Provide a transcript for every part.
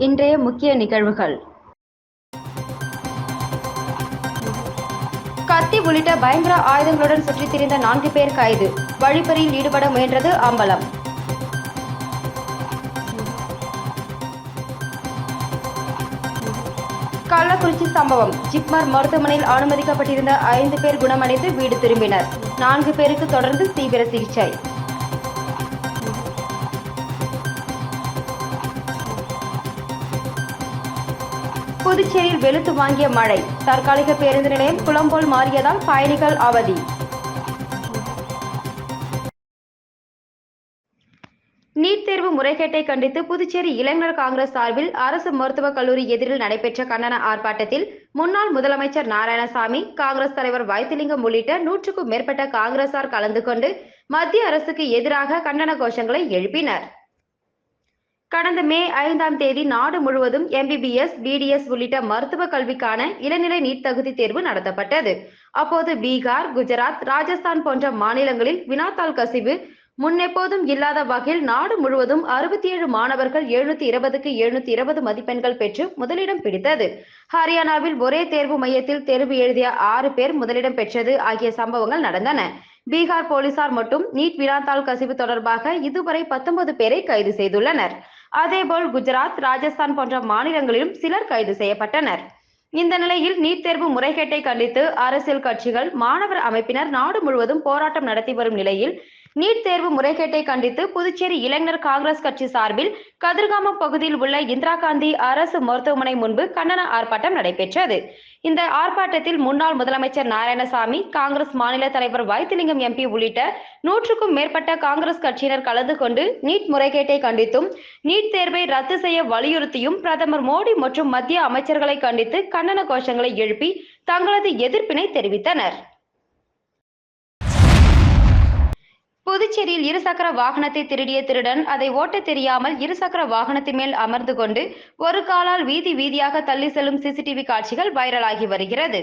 இன்றைய முக்கிய நிகழ்வுகள். கத்தி உள்ளிட்ட பயங்கர ஆயுதங்களுடன் சுற்றித் திரிந்த நான்கு பேர் கைது. வழிப்பறியில் ஈடுபட முயன்றது அம்பலம். கள்ளக்குறிச்சி சம்பவம். ஜிப்மர் மருத்துவமனையில் அனுமதிக்கப்பட்டிருந்த ஐந்து பேர் குணமடைந்து வீடு திரும்பினர். நான்கு பேருக்கு தொடர்ந்து தீவிர சிகிச்சை. புதுச்சேரியில் வெளுத்து வாங்கிய மழை. தற்காலிக பேருந்து நிலையம் குளம்போல் மாறியதால் பயணிகள் அவதி. நீட் தேர்வு முறைகேட்டை கண்டித்து புதுச்சேரி இளைஞர் காங்கிரஸ் சார்பில் அரசு மருத்துவக் கல்லூரி எதிரில் நடைபெற்ற கண்டன ஆர்ப்பாட்டத்தில் முன்னாள் முதலமைச்சர் நாராயணசாமி காங்கிரஸ் தலைவர் வைத்திலிங்கம் உள்ளிட்ட நூற்றுக்கும் மேற்பட்ட காங்கிரசார் கலந்து கொண்டு மத்திய அரசுக்கு எதிராக கண்டன கோஷங்களை எழுப்பினர். கடந்த மே ஐந்தாம் தேதி நாடு முழுவதும் எம்பிபிஎஸ் பிடிஎஸ் உள்ளிட்ட மருத்துவ கல்விக்கான இளநிலை நீட் தகுதி தேர்வு நடத்தப்பட்டது. அப்போது பீகார் குஜராத் ராஜஸ்தான் போன்ற மாநிலங்களில் வினாத்தாள் கசிவு முன்னெப்போதும் இல்லாத வகையில் நாடு முழுவதும் அறுபத்தி ஏழு மாணவர்கள் எழுநூத்தி இருபதுக்கு எழுநூத்தி இருபது மதிப்பெண்கள் பெற்று முதலிடம் பிடித்தது. ஹரியானாவில் ஒரே தேர்வு மையத்தில் தேர்வு எழுதிய ஆறு பேர் முதலிடம் பெற்றது ஆகிய சம்பவங்கள் நடந்தன. பீகார் போலீசார் மட்டும் நீட் வினாத்தாள் கசிவு தொடர்பாக இதுவரை பத்தொன்பது பேரை கைது செய்துள்ளனர். அதேபோல் குஜராத் ராஜஸ்தான் போன்ற மாநிலங்களிலும் சிலர் கைது செய்யப்பட்டனர். இந்த நிலையில் நீட் தேர்வு முறைகேட்டை கண்டித்து அரசியல் கட்சிகள் மாணவர் அமைப்பினர் நாடு முழுவதும் போராட்டம் நடத்தி வரும் நிலையில் நீட் தேர்வு முறைகேட்டை கண்டித்து புதுச்சேரி இளைஞர் காங்கிரஸ் கட்சி சார்பில் கதிர்காமம் பகுதியில் உள்ள இந்திரா காந்தி அரசு மருத்துவமனை முன்பு கண்டன ஆர்ப்பாட்டம் நடைபெற்றது. இந்த ஆர்ப்பாட்டத்தில் முன்னாள் முதலமைச்சர் நாராயணசாமி காங்கிரஸ் மாநில தலைவர் வைத்திலிங்கம் எம்பி உள்ளிட்ட நூற்றுக்கும் மேற்பட்ட காங்கிரஸ் கட்சியினர் கலந்து கொண்டு நீட் முறைகேட்டை கண்டித்தும் நீட் தேர்வை ரத்து செய்ய வலியுறுத்தியும் பிரதமர் மோடி மற்றும் மத்திய அமைச்சர்களை கண்டித்து கண்டன கோஷங்களை எழுப்பி தங்களது எதிர்ப்பினை தெரிவித்தனர். புதுச்சேரியில் இருசக்கர வாகனத்தை திருடிய திருடன் அதை ஓட்ட தெரியாமல் இருசக்கர வாகனத்தின் மேல் அமர்ந்து கொண்டு ஒரு காலால் வீதி வீதியாக தள்ளி செல்லும் சிசிடிவி காட்சிகள் வைரலாகி வருகிறது.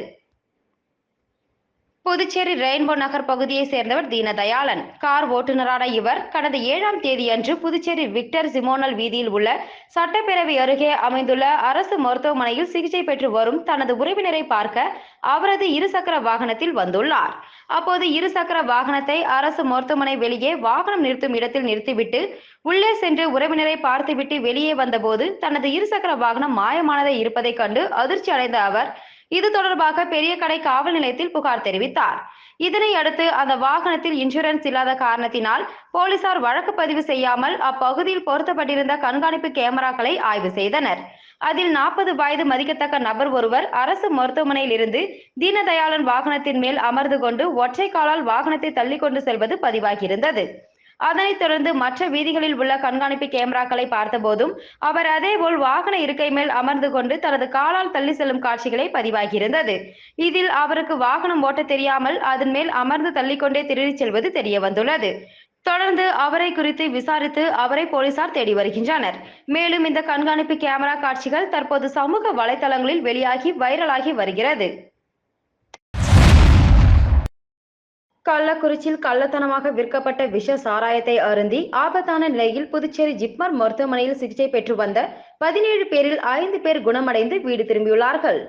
புதுச்சேரி ரெயின்போ நகர் பகுதியை சேர்ந்தவர் தீனதயாளன். கார் ஓட்டுநரான இவர் கடந்த ஏழாம் தேதியன்று புதுச்சேரி விக்டர் சிமோனல் வீதியில் உள்ள சட்டப்பேரவை அருகே அமைந்துள்ள அரசு மருத்துவமனையில் சிகிச்சை பெற்று வரும் தனது உறவினரை பார்க்க அவரது இருசக்கர வாகனத்தில் வந்துள்ளார். அப்போது இருசக்கர வாகனத்தை அரசு மருத்துவமனை வெளியே வாகனம் நிறுத்தும் இடத்தில் நிறுத்திவிட்டு உள்ளே சென்று உறவினரை பார்த்துவிட்டு வெளியே வந்தபோது தனது இருசக்கர வாகனம் மாயமானதை இருப்பதைக் கண்டு அதிர்ச்சி அடைந்த அவர் இது தொடர்பாக பெரிய கடை காவல் நிலையத்தில் புகார் தெரிவித்தார். இதனை அடுத்து அந்த வாகனத்தில் இன்சூரன்ஸ் இல்லாத காரணத்தினால் போலீசார் வழக்கு பதிவு செய்யாமல் அப்பகுதியில் பொருத்தப்பட்டிருந்த கண்காணிப்பு கேமராக்களை ஆய்வு செய்தனர். அதில் நாற்பது வயது மதிக்கத்தக்க நபர் ஒருவர் அரசு மருத்துவமனையில் இருந்து தீனதயாளன் வாகனத்தின் மேல் அமர்ந்து கொண்டு ஒற்றை காலால் வாகனத்தை தள்ளி கொண்டு செல்வது பதிவாகியிருந்தது. அதனைத் தொடர்ந்து மற்ற வீதிகளில் உள்ள கண்காணிப்பு கேமராக்களை பார்த்தபோதும் அவர் அதேபோல் வாகன இருக்கை மேல் அமர்ந்து கொண்டு தனது காலால் தள்ளி செல்லும் காட்சிகளை பதிவாகியிருந்தது. இதில் அவருக்கு வாகனம் ஓட்ட தெரியாமல் அதன் மேல் அமர்ந்து தள்ளிக்கொண்டே திருடிச் செல்வது தெரிய வந்துள்ளது தொடர்ந்து அவரை குறித்து விசாரித்து அவரை போலீசார் தேடி வருகின்றனர். மேலும் இந்த கண்காணிப்பு கேமரா காட்சிகள் தற்போது சமூக வலைதளங்களில் வெளியாகி வைரலாகி வருகிறது. கள்ளக்குறிச்சியில் கள்ளத்தனமாக விற்கப்பட்ட விஷ சாராயத்தை அருந்தி ஆபத்தான நிலையில் புதுச்சேரி ஜிப்மர் மருத்துவமனையில் சிகிச்சை பெற்று வந்த பதினேழு பேரில் ஐந்து பேர் குணமடைந்து வீடு திரும்பியுள்ளார்கள்.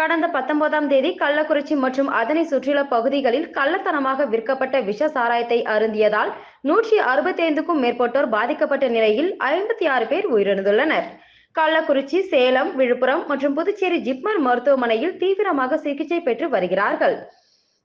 கடந்த பத்தொன்பதாம் தேதி கள்ளக்குறிச்சி மற்றும் அதனை சுற்றியுள்ள பகுதிகளில் கள்ளத்தனமாக விற்கப்பட்ட விஷ சாராயத்தை அருந்தியதால் நூற்றி அறுபத்தி ஐந்துக்கும் மேற்பட்டோர் பாதிக்கப்பட்ட நிலையில் ஐம்பத்தி ஆறு பேர் உயிரிழந்துள்ளனர். கள்ளக்குறிச்சி சேலம் விழுப்புரம் மற்றும் புதுச்சேரி ஜிப்மர் மருத்துவமனையில் தீவிரமாக சிகிச்சை பெற்று வருகிறார்கள்.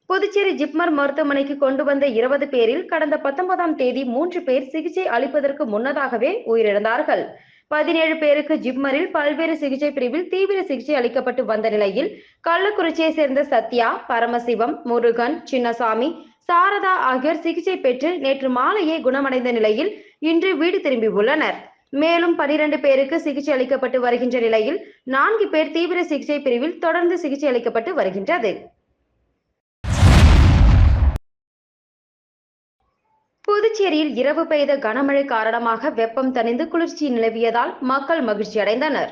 புதுச்சேரி ஜிப்மர் மருத்துவமனைக்கு கொண்டு வந்த இருபது பேரில் கடந்த பத்தொன்பதாம் தேதி மூன்று பேர் சிகிச்சை அளிப்பதற்கு முன்னதாகவே உயிரிழந்தார்கள். பதினேழு பேருக்கு ஜிப்மரில் பல்வேறு சிகிச்சை பிரிவில் தீவிர சிகிச்சை அளிக்கப்பட்டு வந்த நிலையில் கள்ளக்குறிச்சியை சேர்ந்த சத்யா பரமசிவம் முருகன் சின்னசாமி சாரதா ஆகியோர் சிகிச்சை பெற்று நேற்று மாலையே குணமடைந்த நிலையில் இன்று வீடு திரும்பியுள்ளனர் மேலும் பனிரெண்டு பேருக்கு சிகிச்சை அளிக்கப்பட்டு வருகின்ற நிலையில் நான்கு பேர் தீவிர சிகிச்சை பிரிவில் தொடர்ந்து சிகிச்சை அளிக்கப்பட்டு வருகின்றது. புதுச்சேரியில் இரவு பெய்த கனமழை காரணமாக வெப்பம் தணிந்து குளிர்ச்சி நிலவியதால் மக்கள் மகிழ்ச்சி அடைந்தனர்.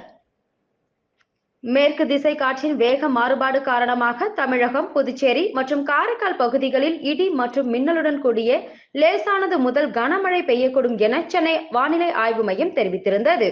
மேற்கு திசை காற்றின் வேக மாறுபாடு காரணமாக தமிழகம் புதுச்சேரி மற்றும் காரைக்கால் பகுதிகளில் இடி மற்றும் மின்னலுடன் கூடிய லேசானது முதல் கனமழை பெய்யக்கூடும் என சென்னை வானிலை ஆய்வு மையம் தெரிவித்திருந்தது.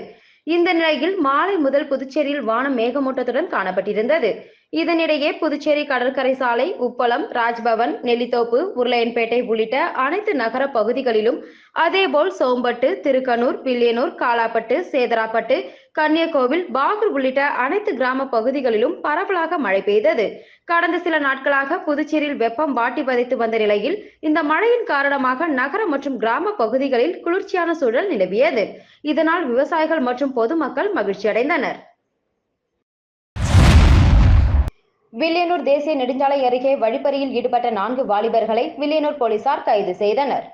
இந்த நிலையில் மாலை முதல் புதுச்சேரியில் வானம் மேகமூட்டத்துடன் காணப்பட்டிருந்தது. இதனிடையே புதுச்சேரி கடற்கரை சாலை உப்பளம் ராஜ்பவன் நெல்லித்தோப்பு உருளையன்பேட்டை உள்ளிட்ட அனைத்து நகர பகுதிகளிலும் அதேபோல் சோம்பட்டு திருக்கனூர் வில்லியனூர் காலாப்பட்டு சேதராப்பட்டு கன்னியகோவில் பாகூர் உள்ளிட்ட அனைத்து கிராம பகுதிகளிலும் பரவலாக மழை பெய்தது. கடந்த சில நாட்களாக புதுச்சேரியில் வெப்பம் வாட்டி வதைத்து வந்த நிலையில் இந்த மழையின் காரணமாக நகர மற்றும் கிராம பகுதிகளில் குளிர்ச்சியான சூழல் நிலவியது. இதனால் விவசாயிகள் மற்றும் பொதுமக்கள் மகிழ்ச்சி அடைந்தனர் வில்லியனூர் தேசிய நெடுஞ்சாலை அருகே வழிப்பறியில் ஈடுபட்ட நான்கு வாலிபர்களை வில்லியனூர் போலீசார் கைது செய்தனர்.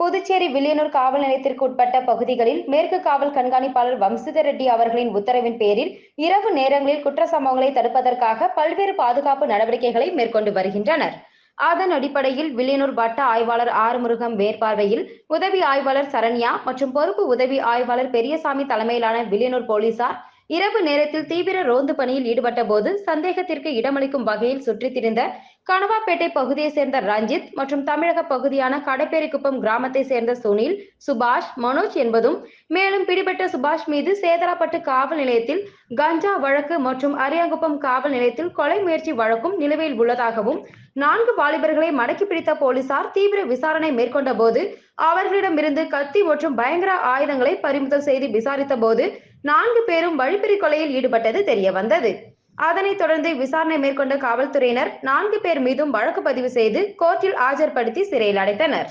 புதுச்சேரி வில்லியனூர் காவல் நிலையத்திற்கு உட்பட்ட பகுதிகளில் மேற்கு காவல் கண்காணிப்பாளர் வம்சித ரெட்டி அவர்களின் உத்தரவின் பேரில் இரவு நேரங்களில் குற்ற சம்பவங்களை தடுப்பதற்காக பல்வேறு பாதுகாப்பு நடவடிக்கைகளை மேற்கொண்டு வருகின்றனர். அதன் அடிப்படையில் வில்லியனூர் வட்ட ஆய்வாளர் ஆறுமுருகம் மேற்பார்வையில் உதவி ஆய்வாளர் சரண்யா மற்றும் பொறுப்பு உதவி ஆய்வாளர் பெரியசாமி தலைமையிலான வில்லியனூர் போலீசார் இரவு நேரத்தில் தீவிர ரோந்து பணியில் ஈடுபட்ட போது சந்தேகத்திற்கு இடமளிக்கும் வகையில் சுற்றித் திரிந்த கணவாப்பேட்டை பகுதியை சேர்ந்த ரஞ்சித் மற்றும் தமிழக பகுதியான கடப்பேரிக்குப்பம் கிராமத்தை சேர்ந்த சுனில் சுபாஷ் மனோஜ் என்பதும் மேலும் பிடிபட்ட சுபாஷ் மீது சேதராப்பட்டு காவல் நிலையத்தில் கஞ்சா வழக்கு மற்றும் அரியாங்குப்பம் காவல் நிலையத்தில் கொலை முயற்சி வழக்கும் நிலுவையில் உள்ளதாகவும் நான்கு வாலிபர்களை மடக்கி பிடித்த போலீசார் தீவிர விசாரணை மேற்கொண்ட போது அவர்களிடமிருந்து கத்தி மற்றும் பயங்கர ஆயுதங்களை பறிமுதல் செய்து விசாரித்த போது நான்கு பேரும் வழிப்பறி கொலையில் ஈடுபட்டது தெரிய வந்தது. அதனைத் தொடர்ந்து விசாரணை மேற்கொண்ட காவல்துறையினர் நான்கு பேர் மீதும் வழக்கு பதிவு செய்து கோர்ட்டில் ஆஜர்படுத்தி சிறையில் அடைத்தனர்.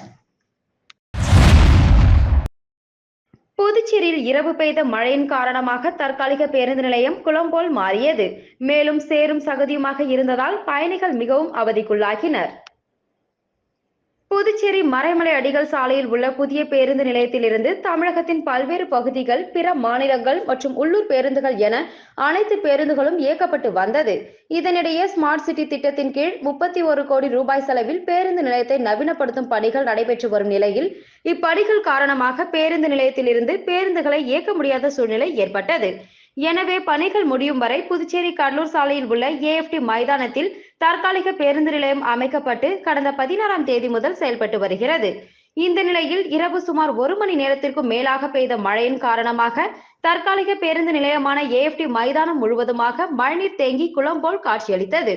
புதுச்சேரியில் இரவு பெய்த மழையின் காரணமாக தற்காலிக பேருந்து நிலையம் குளம் போல் மாறியது. மேலும் சேரும் சகதியுமாக இருந்ததால் பயணிகள் மிகவும் அவதிக்குள்ளாகினர். புதுச்சேரி மறைமலை அடிகள் சாலையில் உள்ள புதிய பேருந்து நிலையத்திலிருந்து தமிழகத்தின் பல்வேறு பகுதிகள் பிற மாநிலங்கள் மற்றும் உள்ளூர் பேருந்துகள் என அனைத்து பேருந்துகளும் இயக்கப்பட்டு வந்தது. இதனிடையே ஸ்மார்ட் சிட்டி திட்டத்தின் கீழ் முப்பத்தி ஒரு கோடி ரூபாய் செலவில் பேருந்து நிலையத்தை நவீனப்படுத்தும் பணிகள் நடைபெற்று வரும் நிலையில் இப்பணிகள் காரணமாக பேருந்து நிலையத்திலிருந்து பேருந்துகளை இயக்க முடியாத சூழ்நிலை ஏற்பட்டது. எனவே பணிகள் முடியும் வரை புதுச்சேரி கடலூர் சாலையில் உள்ள ஏஎஃப்டி மைதானத்தில் தற்காலிக பேருந்து நிலையம் அமைக்கப்பட்டு கடந்த பதினாறாம் தேதி முதல் செயல்பட்டு வருகிறது. இந்த நிலையில் இரவு சுமார் ஒரு மணி நேரத்திற்கும் மேலாக பெய்த மழையின் காரணமாக தற்காலிக பேருந்து நிலையமான ஏஎஃப்டி மைதானம் முழுவதுமாக மழைநீர் தேங்கி குளம் போல் காட்சியளித்தது.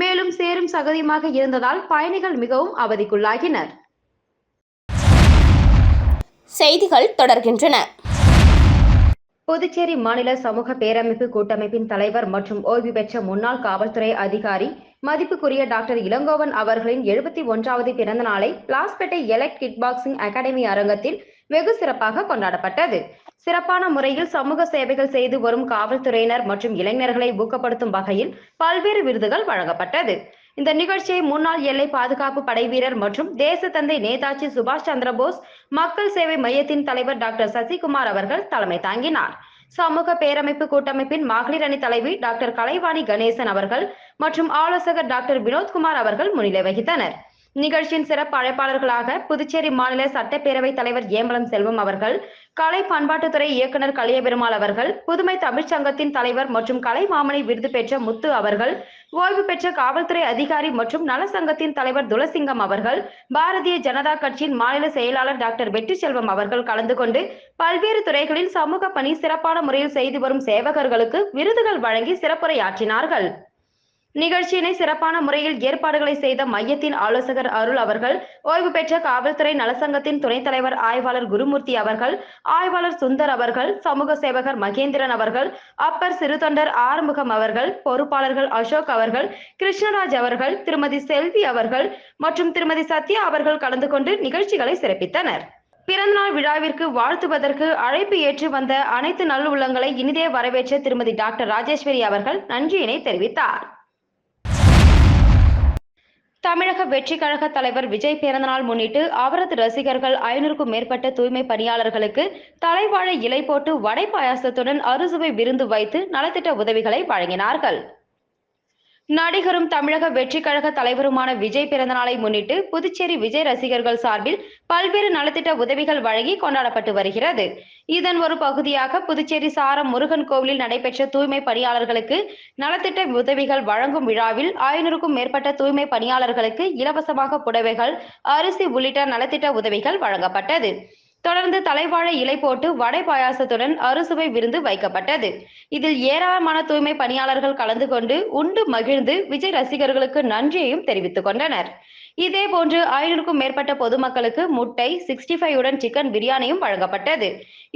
மேலும் சேரும் சகதியுமாக இருந்ததால் பயணிகள் மிகவும் அவதிக்குள்ளாகினர். செய்திகள் தொடர்கின்றன. புதுச்சேரி மாநில சமூக பேரமைப்பு கூட்டமைப்பின் தலைவர் மற்றும் ஓய்வு பெற்ற முன்னாள் காவல்துறை அதிகாரி மதிப்புக்குரிய டாக்டர் இளங்கோவன் அவர்களின் எழுபத்தி ஒன்றாவது பிறந்த நாளை Lawspet elect kit boxing academy அரங்கத்தில் வெகு சிறப்பாக கொண்டாடப்பட்டது. சிறப்பான முறையில் சமூக சேவைகள் செய்து வரும் காவல்துறையினர் மற்றும் இளைஞர்களை ஊக்கப்படுத்தும் வகையில் பல்வேறு விருதுகள் வழங்கப்பட்டது. இந்த நிகழ்ச்சியை முன்னாள் எல்லை பாதுகாப்பு படை வீரர் மற்றும் தேசத்தந்தை நேதாஜி சுபாஷ் சந்திரபோஸ் மக்கள் சேவை மையத்தின் தலைவர் டாக்டர் சசிகுமார் அவர்கள் தலைமை தாங்கினார். சமூக பேரமைப்பு கூட்டமைப்பின் மகளிர் அணி தலைவி டாக்டர் கலைவாணி கணேசன் அவர்கள் மற்றும் ஆலோசகர் டாக்டர் வினோத்குமார் அவர்கள் முன்னிலை வகித்தனர். நிகழ்ச்சியின் சிறப்பு அழைப்பாளர்களாக புதுச்சேரி மாநில சட்டப்பேரவை தலைவர் ஏம்பலம் செல்வம் அவர்கள் கலை பண்பாட்டுத்துறை இயக்குனர் கலியபெருமாள் அவர்கள் புதுமை தமிழ்ச் சங்கத்தின் தலைவர் மற்றும் கலை மாமனை விருது பெற்ற முத்து அவர்கள் ஓய்வு பெற்ற காவல்துறை அதிகாரி மற்றும் நல சங்கத்தின் தலைவர் துளசிங்கம் அவர்கள் பாரதிய ஜனதா கட்சியின் மாநில செயலாளர் டாக்டர் வெற்றி செல்வம் அவர்கள் கலந்து கொண்டு பல்வேறு துறைகளில் சமூக பணி சிறப்பான முறையில் செய்து வரும் சேவகர்களுக்கு விருதுகள் வழங்கி சிறப்புரையாற்றினார்கள். நிகழ்ச்சியினை சிறப்பான முறையில் ஏற்பாடுகளை செய்த மையத்தின் ஆலோசகர் அருள் அவர்கள் ஓய்வு பெற்ற காவல்துறை நலசங்கத்தின் துணைத் தலைவர் ஆய்வாளர் குருமூர்த்தி அவர்கள் ஆய்வாளர் சுந்தர் அவர்கள் சமூக சேவகர் மகேந்திரன் அவர்கள் அப்பர் சிறுதொண்டர் ஆறுமுகம் அவர்கள் பொறுப்பாளர்கள் அசோக் அவர்கள் கிருஷ்ணராஜ் அவர்கள் திருமதி செல்வி அவர்கள் மற்றும் திருமதி சத்யா அவர்கள் கலந்து கொண்டு நிகழ்ச்சிகளை சிறப்பித்தனர். பிறந்தநாள் விழாவிற்கு வாழ்த்துவதற்கு அழைப்பு ஏற்று வந்த அனைத்து நல்லுள்ளங்களை இனிதே வரவேற்ற திருமதி டாக்டர் ராஜேஸ்வரி அவர்கள் நன்றியினை தெரிவித்தார். தமிழக வெற்றி கழக தலைவர் விஜய் பிறந்தநாள் முன்னிட்டு அவரது ரசிகர்கள் ஐநூறுக்கும் மேற்பட்ட தூய்மை பணியாளர்களுக்கு தலைவாழை இலை போட்டு வடை பாயாசத்துடன் அறுசுவை விருந்து வைத்து நலத்திட்ட உதவிகளை வழங்கினார்கள். நடிகரும் தமிழக வெற்றி கழக தலைவருமான விஜய் பிறந்தநாளை முன்னிட்டு புதுச்சேரி விஜய் ரசிகர்கள் சார்பில் பல்வேறு நலத்திட்ட உதவிகள் வழங்கி கொண்டாடப்பட்டு வருகிறது. இதன் ஒரு பகுதியாக புதுச்சேரி சாரம் முருகன் கோவிலில் நடைபெற்ற தூய்மை பணியாளர்களுக்கு நலத்திட்ட உதவிகள் வழங்கும் விழாவில் ஐநூறுக்கும் மேற்பட்ட தூய்மை பணியாளர்களுக்கு இலவசமாக புடவைகள் அரிசி உள்ளிட்ட நலத்திட்ட உதவிகள் வழங்கப்பட்டது. தொடர்ந்து தலைவாழை இலை போட்டு வடை பாயாசத்துடன் அறுசுவை விருந்து வைக்கப்பட்டது. இதில் ஏராளமான தூய்மை பணியாளர்கள் கலந்து கொண்டு உண்டு மகிழ்ந்து விஜய் ரசிகர்களுக்கு நன்றியையும் தெரிவித்துக் கொண்டனர். இதே போன்று ஐநூறுக்கும் மேற்பட்ட பொதுமக்களுக்கு முட்டை சிக்ஸ்டி ஃபைவ் உடன் சிக்கன் பிரியாணியும் வழங்கப்பட்டது.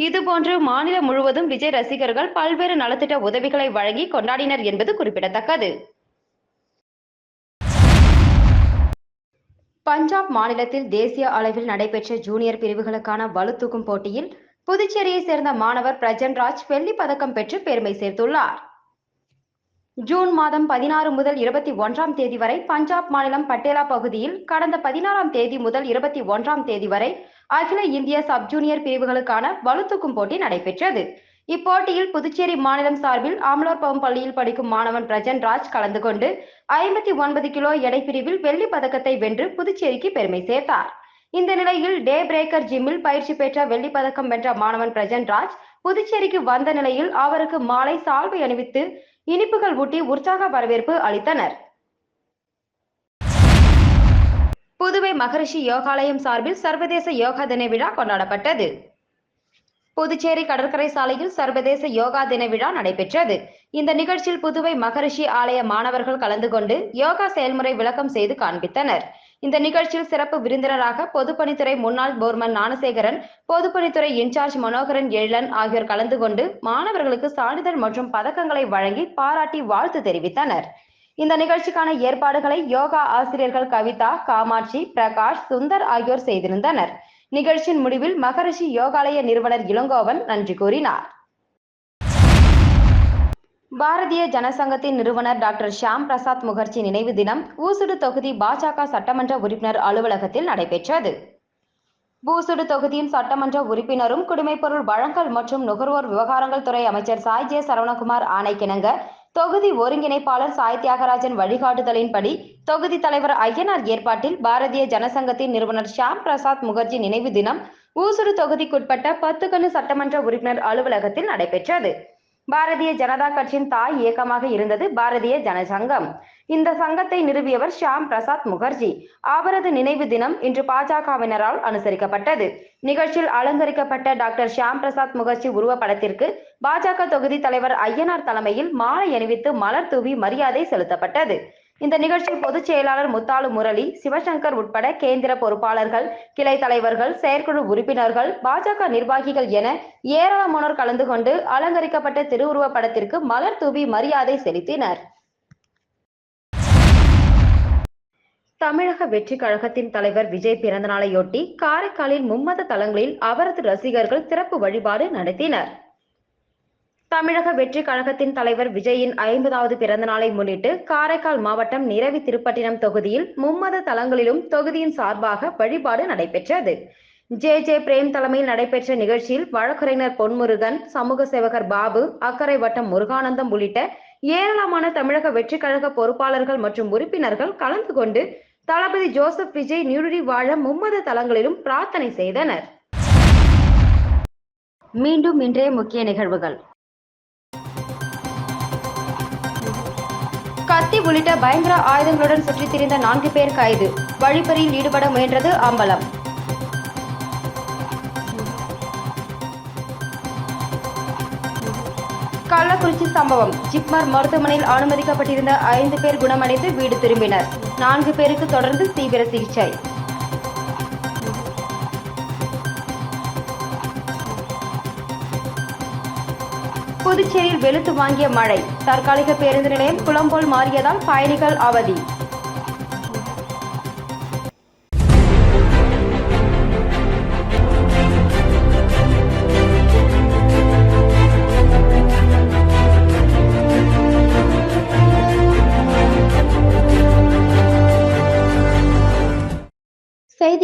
இதுபோன்று மாநிலம் முழுவதும் விஜய் ரசிகர்கள் பல்வேறு நலத்திட்ட உதவிகளை வழங்கி கொண்டாடினர் என்பது குறிப்பிடத்தக்கது. பஞ்சாப் மாநிலத்தில் தேசிய அளவில் நடைபெற்ற ஜூனியர் பிரிவுகளுக்கான வலுத்தூக்கும் போட்டியில் புதுச்சேரியை சேர்ந்த மாணவர் பிரஜன்ராஜ் வெள்ளி பதக்கம் பெற்று பெருமை சேர்த்துள்ளார். ஜூன் மாதம் பதினாறு முதல் இருபத்தி ஒன்றாம் தேதி வரை பஞ்சாப் மாநிலம் பட்டேலா பகுதியில் கடந்த பதினாறாம் தேதி முதல் இருபத்தி ஒன்றாம் தேதி வரை அகில இந்திய சப் ஜூனியர் பிரிவுகளுக்கான வலுத்தூக்கும் போட்டி நடைபெற்றது. இப்போட்டியில் புதுச்சேரி மாநிலம் சார்பில் ஆம்லோர்பவம் பள்ளியில் படிக்கும் மாணவன் பிரஜன்ராஜ் கலந்து கொண்டு ஐம்பத்தி ஒன்பது கிலோ எடை பிரிவில் வெள்ளி பதக்கத்தை வென்று புதுச்சேரிக்கு பெருமை சேர்த்தார். இந்த நிலையில் டே பிரேக்கர் ஜிம்மில் பயிற்சி பெற்ற வெள்ளி பதக்கம் வென்ற மாணவன் பிரஜன்ராஜ் புதுச்சேரிக்கு வந்த நிலையில் அவருக்கு மாலை சால்வை அணிவித்து இனிப்புகள் ஊட்டி உற்சாக வரவேற்பு அளித்தனர். புதுவை மகரிஷி யோகாலயம் சார்பில் சர்வதேச யோகா தின விழா கொண்டாடப்பட்டது. புதுச்சேரி கடற்கரை சாலையில் சர்வதேச யோகா தின விழா நடைபெற்றது. இந்த நிகழ்ச்சியில் புதுவை மகரிஷி ஆலய மாணவர்கள் கலந்து கொண்டு யோகா செயல்முறை விளக்கம் செய்து காண்பித்தனர். இந்த நிகழ்ச்சியில் சிறப்பு விருந்தினராக பொதுப்பணித்துறை முன்னாள் போர்மன் ஞானசேகரன் பொதுப்பணித்துறை இன்சார்ஜ் மனோகரன் எழிலன் ஆகியோர் கலந்து கொண்டு மாணவர்களுக்கு சான்றிதழ் மற்றும் பதக்கங்களை வழங்கி பாராட்டி வாழ்த்து தெரிவித்தனர். இந்த நிகழ்ச்சிக்கான ஏற்பாடுகளை யோகா ஆசிரியர்கள் கவிதா காமாட்சி பிரகாஷ் சுந்தர் ஆகியோர் செய்திருந்தனர். நிகழ்ச்சியின் முடிவில் மகரிஷி யோகாலய நிறுவனர் இளங்கோவன் நன்றி கூறினார். பாரதிய ஜனசங்கத்தின் நிறுவனர் டாக்டர் ஷியாம் பிரசாத் முகர்ஜி நினைவு தினம் ஊசுடு தொகுதி பாஜக சட்டமன்ற உறுப்பினர் அலுவலகத்தில் நடைபெற்றது. பூசுடு தொகுதியின் சட்டமன்ற உறுப்பினரும் குடிமைப்பொருள் வழங்கல் மற்றும் நுகர்வோர் விவகாரங்கள் துறை அமைச்சர் சாய் ஜே சரவணகுமார் ஆணைக்கிணங்க தொகுதி ஒருங்கிணைப்பாளர் சாய் தியாகராஜன் வழிகாட்டுதலின்படி தொகுதி தலைவர் ஐயனார் ஏற்பாட்டில் பாரதிய ஜனசங்கத்தின் நிறுவனர் ஷியாம் பிரசாத் முகர்ஜி நினைவு தினம் ஊசுறு தொகுதிக்குட்பட்ட பத்துக்கண்ணு சட்டமன்ற உறுப்பினர் அலுவலகத்தில் நடைபெற்றது. பாரதிய ஜனதா கட்சியின் தாய் இயக்கமாக இருந்தது பாரதிய ஜனசங்கம். இந்த சங்கத்தை நிறுவியவர் ஷியாம் பிரசாத் முகர்ஜி. அவரது நினைவு தினம் இன்று பாஜகவினரால் அனுசரிக்கப்பட்டது. நிகழ்ச்சியில் அலங்கரிக்கப்பட்ட டாக்டர் ஷியாம் பிரசாத் முகர்ஜி உருவப்படத்திற்கு பாஜக தொகுதி தலைவர் ஐயனார் தலைமையில் மாலை அணிவித்து மலர் தூவி மரியாதை செலுத்தப்பட்டது. இந்த நிகழ்ச்சியில் பொதுச் செயலாளர் முத்தாலு முரளி சிவசங்கர் உட்பட கேந்திர பொறுப்பாளர்கள் கிளை தலைவர்கள் செயற்குழு உறுப்பினர்கள் பாஜக நிர்வாகிகள் என ஏராளமானோர் கலந்து கொண்டு அலங்கரிக்கப்பட்ட திருவுருவப் படத்திற்கு மலர் தூவி மரியாதை செலுத்தினர். தமிழக வெற்றி கழகத்தின் தலைவர் விஜய் பிறந்தநாளையொட்டி காரைக்காலில் மும்மத தலங்களில் அவரது ரசிகர்கள் சிறப்பு வழிபாடு நடத்தினர். தமிழக வெற்றி கழகத்தின் தலைவர் விஜயின் ஐம்பதாவது பிறந்த நாளை முன்னிட்டு காரைக்கால் மாவட்டம் நிரவி திருப்பட்டினம் தொகுதியில் மும்மத தலங்களிலும் தொகுதியின் சார்பாக வழிபாடு நடைபெற்றது. ஜே. ஜே. பிரேம் தலைமையில் நடைபெற்ற நிகழ்ச்சியில் வழக்குரைஞர் பொன்முருகன் சமூக சேவகர் பாபு அக்கரை வட்டம் முருகானந்தம் உள்ளிட்ட ஏராளமான தமிழக வெற்றி கழக பொறுப்பாளர்கள் மற்றும் உறுப்பினர்கள் கலந்து கொண்டு தளபதி ஜோசப் விஜய் நியூடி வாழ மும்மத தலங்களிலும் பிரார்த்தனை செய்தனர். மீண்டும் இன்றைய முக்கிய நிகழ்வுகள். கத்தி உள்ளிட்ட பயங்கர ஆயுதங்களுடன் சுற்றித் திரிந்த நான்கு பேர் கைது. வழிப்பறியில் ஈடுபட முயன்றது அம்பலம். கள்ளக்குறிச்சி சம்பவம். ஜிப்மர் மருத்துவமனையில் அனுமதிக்கப்பட்டிருந்த ஐந்து பேர் குணமடைந்து வீடு திரும்பினர். நான்கு பேருக்கு தொடர்ந்து தீவிர சிகிச்சை. புதுச்சேரியில் வெளுத்து வாங்கிய மழை. தற்காலிக பேருந்து நிலையம் குளம் போல் மாறியதால் பயணிகள் அவதி.